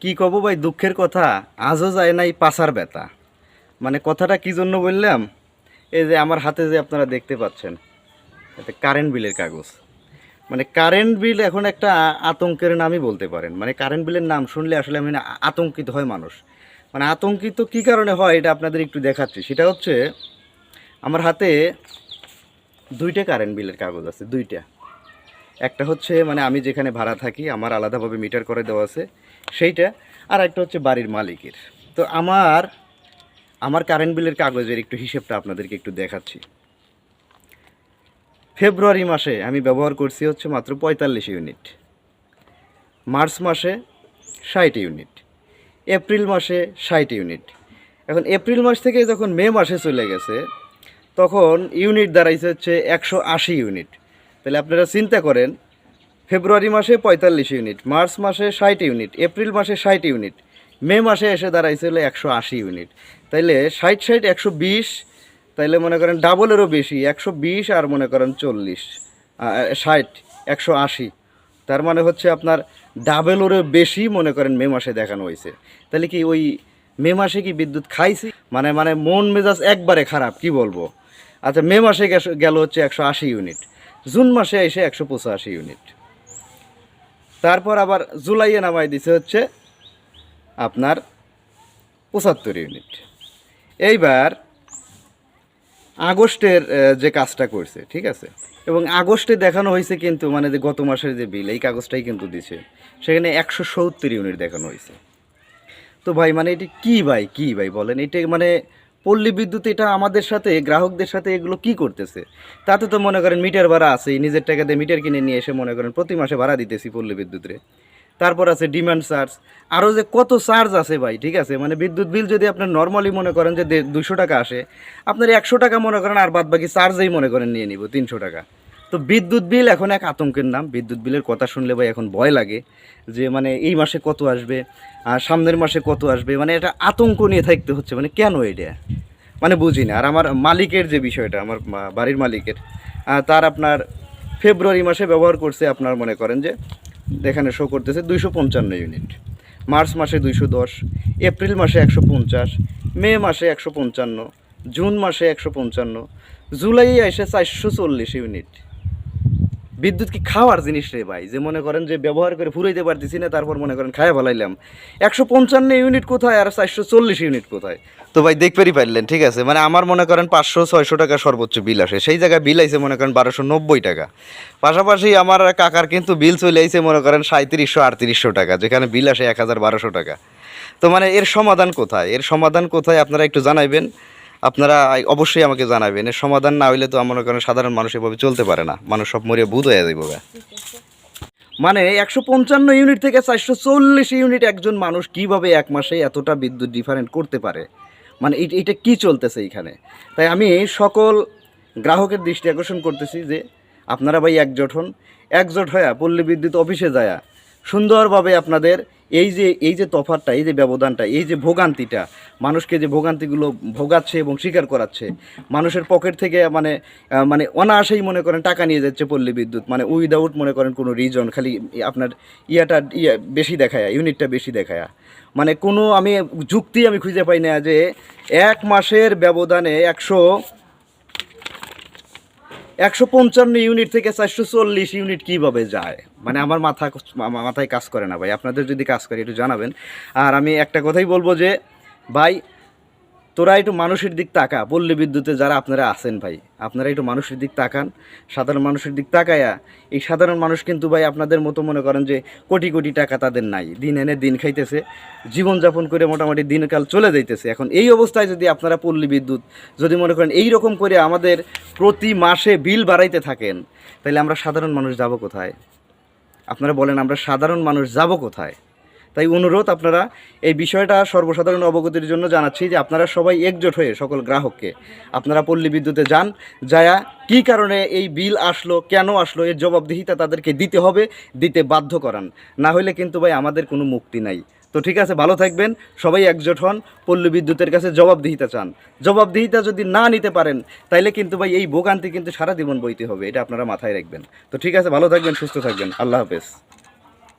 কি কব ভাই, দুঃখের কথা, আজও যায় নাই পাশার ব্যথা। মানে কথাটা কি জন্য বললাম? এই যে আমার হাতে যে আপনারা দেখতে পাচ্ছেন, এটা কারেন্ট বিলের কাগজ। মানে কারেন্ট বিল এখন একটা আতঙ্কের নামই বলতে পারেন। মানে কারেন্ট বিলের নাম শুনলে আসলে আমি আতঙ্কিত হয় মানুষ। মানে আতঙ্কিত কি কারণে হয়, এটা আপনাদের একটু দেখাচ্ছি। সেটা হচ্ছে, আমার হাতে দুইটা কারেন্ট বিলের কাগজ আছে, দুইটা। একটা হচ্ছে মানে আমি যেখানে ভাড়া থাকি, আমার আলাদাভাবে মিটার করে দেওয়া আছে, সেইটা। আর একটা হচ্ছে বাড়ির মালিকের। তো আমার আমার কারেন্ট বিলের কাগজের একটু হিসেবটা আপনাদেরকে একটু দেখাচ্ছি। ফেব্রুয়ারি মাসে আমি ব্যবহার করছি হচ্ছে মাত্র পঁয়তাল্লিশ ইউনিট। মার্চ মাসে ষাট ইউনিট। এপ্রিল মাসে ষাট ইউনিট। এখন এপ্রিল মাস থেকে যখন মে মাসে চলে গেছে, তখন ইউনিট দাঁড়াইছে হচ্ছে একশো আশি ইউনিট। তাহলে আপনারা চিন্তা করেন, ফেব্রুয়ারি মাসে পঁয়তাল্লিশ ইউনিট, মার্চ মাসে ষাট ইউনিট, এপ্রিল মাসে ষাট ইউনিট, মে মাসে এসে দাঁড়াইছে হলো একশো আশি ইউনিট। তাইলে ষাট ষাট একশো বিশ, তাইলে মনে করেন ডাবলেরও বেশি, একশো বিশ আর মনে করেন চল্লিশ ষাট, একশো আশি। তার মানে হচ্ছে আপনার ডাবলেরও বেশি মনে করেন মে মাসে দেখানো হয়েছে। তাহলে কি ওই মে মাসে কি বিদ্যুৎ খাইছি? মানে মানে মন মেজাজ একবারে খারাপ, কি বলব? আচ্ছা মে মাসে গেল হচ্ছে একশো আশি ইউনিট। জুন মাসে এসে একশো পঁচাশি ইউনিট তারপর আবার জুলাইয়ে নামাই দিছে হচ্ছে আপনার পঁচাত্তর ইউনিট এইবার আগস্টের যে কাজটা করছে, ঠিক আছে? এবং আগস্টে দেখানো হয়েছে কিন্তু মানে যে গত মাসের যে বিল এই কাগজটাই কিন্তু দিছে। সেখানে একশো সত্তর ইউনিট দেখানো হয়েছে। তো ভাই মানে এটি কি ভাই কি ভাই বলেন? এটা মানে পল্লী বিদ্যুৎ এটা আমাদের সাথে, গ্রাহকদের সাথে এগুলো কি করতেছে? তাতে তো মনে করেন মিটার ভাড়া আছে, নিজের টাকা দিয়ে মিটার কিনে নিয়ে এসে মনে করেন প্রতি মাসে ভাড়া দিতেছি পল্লী বিদ্যুৎরে। তারপর আছে ডিমান্ড চার্জ। আরও যে কত চার্জ আছে ভাই, ঠিক আছে? মানে বিদ্যুৎ বিল যদি আপনার নর্মালি মনে করেন যে দুশো টাকা আসে, আপনার একশো টাকা মনে করেন আর বাদ বাকি চার্জেই মনে করেন নিয়ে নিব, তিনশো টাকা। তো বিদ্যুৎ বিল এখন এক আতঙ্কের নাম। বিদ্যুৎ বিলের কথা শুনলে ভাই এখন ভয় লাগে যে মানে এই মাসে কত আসবে, আর সামনের মাসে কত আসবে মানে এটা আতঙ্ক নিয়ে থাকতে হচ্ছে মানে কেন এটা? মানে বুঝি না। আর আমার মালিকের যে বিষয়টা, আমার বাড়ির মালিকের তার আপনার ফেব্রুয়ারি মাসে ব্যবহার করছে আপনার মনে করেন যে এখানে শো করতেছে দুইশো পঞ্চান্ন ইউনিট মার্চ মাসে দুইশো দশ, এপ্রিল মাসে একশো পঞ্চাশ, মে মাসে একশো পঞ্চান্ন, জুন মাসে একশো পঞ্চান্ন জুলাই এসে চারশো চল্লিশ ইউনিট বিদ্যুৎ কি খাওয়ার জিনিস রে ভাই? যে মনে করেন যে ব্যবহার করে ফুরাইতে পারতেছি না, তারপর মনে করেন খায়া ফেলাইলাম। একশো পঞ্চান্ন ইউনিট কোথায় আর চারশো চল্লিশ ইউনিট কোথায়? তো ভাই দেখতেই পারলেন, ঠিক আছে? মানে আমার মনে করেন পাঁচশো ছয়শো টাকা সর্বোচ্চ বিল আসে। সেই জায়গায় বিল আইছে মনে করেন বারোশো নব্বই টাকা। পাশাপাশি আমার কাকার কিন্তু বিল চলে আইছে মনে করেন সাঁত্রিশশো আটত্রিশশো টাকা, যেখানে বিল আসে এক হাজার বারোশো টাকা। তো মানে এর সমাধান কোথায়? এর সমাধান কোথায় আপনারা একটু জানাইবেন। আপনারা অবশ্যই আমাকে জানাবেন। এর সমাধান না হইলে তো আমার মনে করেন সাধারণ মানুষ এভাবে চলতে পারে না। মানুষ সব মরিয়ে বুধ হয়ে যাবে। মানে একশো পঞ্চান্ন ইউনিট থেকে চারশো চল্লিশ ইউনিট একজন মানুষ কীভাবে এক মাসে এতটা বিদ্যুৎ ডিফারেন্ট করতে পারে? মানে এইটা কি চলতেছে এইখানে? তাই আমি সকল গ্রাহকের দৃষ্টি আকর্ষণ করতেছি যে আপনারা ভাই একজোট হন। একজোট হয়ে পল্লী বিদ্যুৎ অফিসে যায়া সুন্দরভাবে আপনাদের এই যে এই যে তফাতটা, এই যে ব্যবধানটা, এই যে ভোগান্তিটা, মানুষকে যে ভোগান্তিগুলো ভোগাচ্ছে এবং স্বীকার করাচ্ছে, মানুষের পকেট থেকে মানে মানে অনায়াসেই মনে করেন টাকা নিয়ে যাচ্ছে পল্লী বিদ্যুৎ মানে উইদাউট মনে করেন কোনো রিজন খালি আপনার ইয়াটা ইয়া বেশি দেখায় ইউনিটটা বেশি দেখায়। মানে কোনো আমি যুক্তি আমি খুঁজে পাই না যে এক মাসের ব্যবধানে একশো একশো পঞ্চান্ন ইউনিট থেকে চারশো চল্লিশ ইউনিট কীভাবে যায়? মানে আমার মাথা মাথায় কাজ করে না ভাই। আপনাদের যদি কাজ করে, একটু জানাবেন। আর আমি একটা কথাই বলব যে, ভাই তোরা একটু মানুষের দিক তাকা, পল্লী বিদ্যুতে যারা আপনারা আছেন ভাই, আপনারা একটু মানুষের দিক তাকান, সাধারণ মানুষের দিক তাকায়া, এই সাধারণ মানুষ কিন্তু ভাই আপনাদের মতো মনে করেন যে কোটি কোটি টাকা তাদের নাই, দিন এনে দিন খাইতেছে, জীবনযাপন করে মোটামুটি দিনকাল চলে যাইতেছে। এখন এই অবস্থায় যদি আপনারা পল্লী বিদ্যুৎ, যদি মনে করেন এই রকম করে আমাদের প্রতি মাসে বিল বাড়াইতে থাকেন, তাহলে আমরা সাধারণ মানুষ যাব কোথায়? আপনারা বলেন আমরা সাধারণ মানুষ যাব কোথায়? তাই অনুরোধ আপনারা এই বিষয়টা সর্বসাধারণ অবগতির জন্য জানাচ্ছি যে আপনারা সবাই একজোট হয়ে সকল গ্রাহককে, আপনারা পল্লী বিদ্যুতে যান, যায়া কী কারণে এই বিল আসলো, কেন আসলো, এর জবাবদিহিতা তাদেরকে দিতে হবে, দিতে বাধ্য করান। না হলে কিন্তু ভাই আমাদের কোনো মুক্তি নাই। তো ঠিক আছে, ভালো থাকবেন, সবাই একজোট হন, পল্লী বিদ্যুতের কাছে জবাবদিহিতা চান। জবাবদিহিতা যদি না নিতে পারেন, তাইলে কিন্তু ভাই এই ভোগান্তি কিন্তু সারা জীবন বইতে হবে, এটা আপনারা মাথায় রাখবেন। তো ঠিক আছে, ভালো থাকবেন, সুস্থ থাকবেন, আল্লাহ হাফেজ।